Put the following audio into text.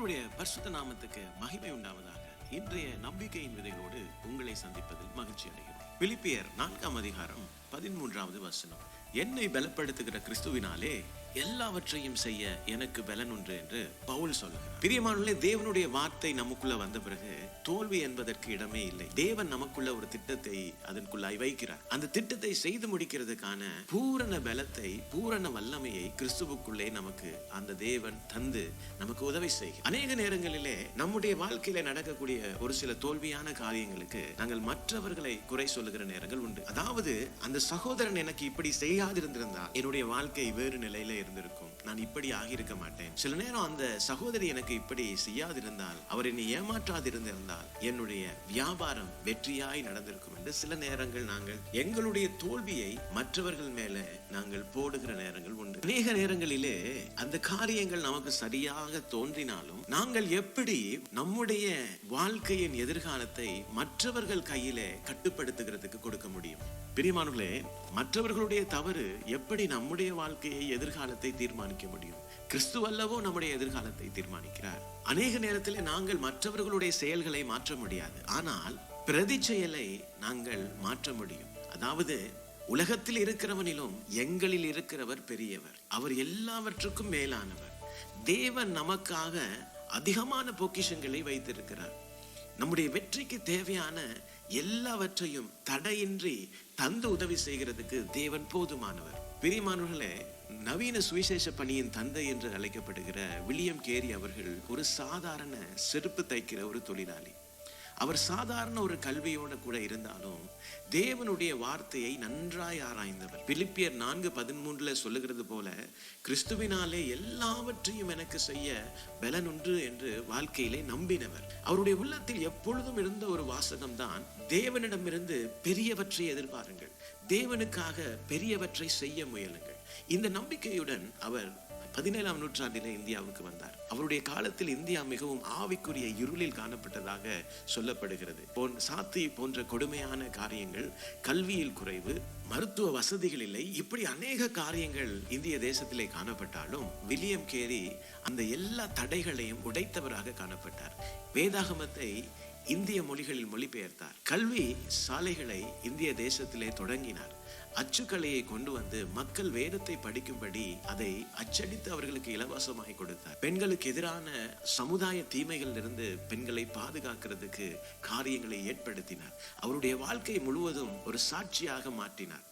கர்த்தருடைய பரிசுத்த நாமத்துக்கு மகிமை உண்டாவதாக. இன்றைய நம்பிக்கையின் விதைகளோடு உங்களை சந்திப்பதில் மகிழ்ச்சி அடைகிறோம். பிலிப்பியர் நான்காம் அதிகாரம் பதிமூன்றாவது வசனம். என்னை பலப்படுத்துகிற கிறிஸ்துவினாலே எல்லாவற்றையும் செய்ய எனக்கு பலன் உண்டு என்று பவுல் சொல்லுகிறார். பிரியமானவர்களே தேவனுடைய வார்த்தை நமக்குள்ள வந்த பிறகு தோல்வி என்பதற்கு இடமே இல்லை. தேவன் நமக்குள்ள ஒரு திட்டத்தை அதற்குள்ளாய் வைக்கிறார். அந்த திட்டத்தை செய்து முடிக்கிறதுக்கான பூரண பலத்தை பூரண வல்லமையை கிறிஸ்துவுக்குள்ளே நமக்கு அந்த தேவன் தந்து நமக்கு உதவி செய்கிறார். அநேக நேரங்களிலே நம்முடைய வாழ்க்கையில நடக்கக்கூடிய ஒரு சில தோல்வியான காரியங்களுக்கு நாங்கள் மற்றவர்களை குறை சொல்லுகிற நேரங்கள் உண்டு. அதாவது அந்த சகோதரன் எனக்கு இப்படி செய்ய செய்யாதிருந்திருந்தால் என்னுடைய வாழ்க்கை வேறு நிலையில இருந்திருக்கும். நான் இப்படி ஆகியிருக்க மாட்டேன். சில நேரம் அந்த சகோதரி எனக்கு இப்படி செய்யாதிருந்தால் அவர் என்னை ஏமாற்றாதிருந்திருந்தால் என்னுடைய வியாபாரம் வெற்றியாய் நடந்திருக்கும் என்று சில நேரங்கள் நாங்கள் எங்களுடைய தோல்வியை மற்றவர்கள் மேல நாங்கள் போடுகிற நேரங்கள் உண்டு. அநேக நேரங்களிலே அந்த காரியங்கள் நமக்கு சரியாக தோன்றினாலும் நாங்கள் எப்படி நம்முடைய வாழ்க்கையின் எதிர்காலத்தை மற்றவர்கள் கையிலே கட்டுப்படுத்துகிறதுக்கு கொடுக்க முடியும்? பிரியமானவர்களே மற்றவர்களுடைய தவறு அவர் எப்படி நம்முடைய வாழ்க்கையை எதிர்காலத்தை தீர்மானிக்க முடியும்? கிறிஸ்து அல்லவோ நம்முடைய எதிர்காலத்தை தீர்மானிக்கிறார். அநேக நேரத்தில் நாங்கள் மற்றவர்களுடைய செயல்களை மாற்ற முடியாது. ஆனால் பிரதி செயலை நாங்கள் மாற்ற முடியும். அதாவது உலகத்தில் இருக்கிறவனிலும் எங்களில் இருக்கிறவர் பெரியவர். அவர் எல்லாவற்றுக்கும் மேலானவர். தேவன் நமக்காக அதிகமான பொக்கிஷங்களை வைத்திருக்கிறார். நம்முடைய வெற்றிக்கு தேவையான எல்லாவற்றையும் தடையின்றி தந்து உதவி செய்கிறதுக்கு தேவன் போதுமானவர். பிரியமானவர்களே நவீன சுவிசேஷ பணியின் தந்தை என்று அழைக்கப்படுகிற வில்லியம் கேரி அவர்கள் ஒரு சாதாரண செருப்பு தைக்கிற ஒரு தொழிலாளி. அவர் சாதாரண ஒரு கல்வியோட கூட இருந்தாலும் தேவனுடைய வார்த்தையை நன்றாய் ஆராய்ந்தவர். பிலிப்பியர் நான்கு பதிமூன்றுல சொல்லுகிறது போல கிறிஸ்துவினாலே எல்லாவற்றையும் எனக்கு செய்ய பலனுண்டு என்று வாழ்க்கையிலே நம்பினவர். அவருடைய உள்ளத்தில் எப்பொழுதும் இருந்த ஒரு வாசகம் தான் தேவனிடமிருந்து பெரியவற்றை எதிர்பாருங்கள். தேவனுக்காக பெரியவற்றை செய்ய முயலுங்கள். இந்த நம்பிக்கையுடன் அவர் பதினேழாம் நூற்றாண்டிலே இந்தியாவுக்கு வந்தார். அவருடைய காலத்தில் இந்தியா மிகவும் ஆவிக்குரிய இருளில் காணப்பட்டதாக சொல்லப்படுகிறது. போன் சாத்தி போன்ற கொடுமையான காரியங்கள் கல்வியில் குறைவு மருத்துவ வசதிகள் இல்லை இப்படி அநேக காரியங்கள் இந்திய தேசத்திலே காணப்பட்டாலும் வில்லியம் கேரி அந்த எல்லா தடைகளையும் உடைத்தவராக காணப்பட்டார். வேதாகமத்தை இந்திய மொழிகளில் மொழிபெயர்த்தார். கல்வி சாலைகளை இந்திய தேசத்திலே தொடங்கினார். அச்சுக்கலையை கொண்டு வந்து மக்கள் வேதத்தை படிக்கும்படி அதை அச்சடித்து அவர்களுக்கு இலவசமாக கொடுத்தார். பெண்களுக்கு எதிரான சமுதாய தீமைகளிலிருந்து பெண்களை பாதுகாக்கிறதுக்கு காரியங்களை ஏற்படுத்தினார். அவருடைய வாழ்க்கை முழுவதும் ஒரு சாட்சியாக மாற்றினார்.